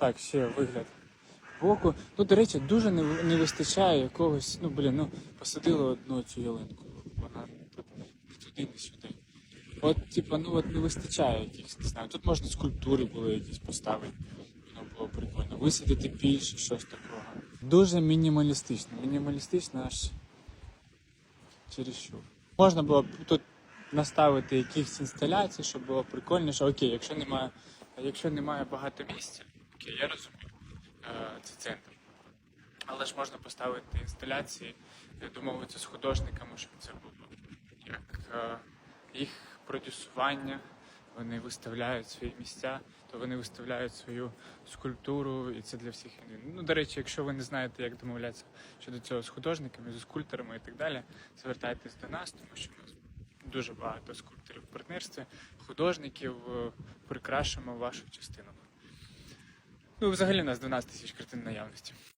Так, ще вигляд боку. Ну, до речі, дуже не, не вистачає якогось, ну блін, ну посадили одну цю ялинку. Вона тут не туди, не сюди. От, типа, ну от не вистачає якихось, не знаю. Тут можна скульптури були якісь поставити. Воно було прикольно. Висадити більше, щось такого. Дуже мінімалістично. Мінімалістично аж чересчур. Можна було б тут наставити якихось інсталяцій, щоб було прикольніше. Окей, якщо немає, якщо немає багато місця, окей, я розумію. Е, Це центр. Але ж можна поставити інсталяції, е, домовитися з художниками, щоб це було як е, їх продюсування. Вони виставляють свої місця, то вони виставляють свою скульптуру, і це для всіх. Ну, до речі, якщо ви не знаєте, як домовлятися щодо цього з художниками, зі скульпторами і так далі, звертайтесь до нас, тому що у дуже багато скульпторів в партнерстві, художників, прикрашимо вашу частину. Ну, взагалі у нас 12 тисяч картин наявності.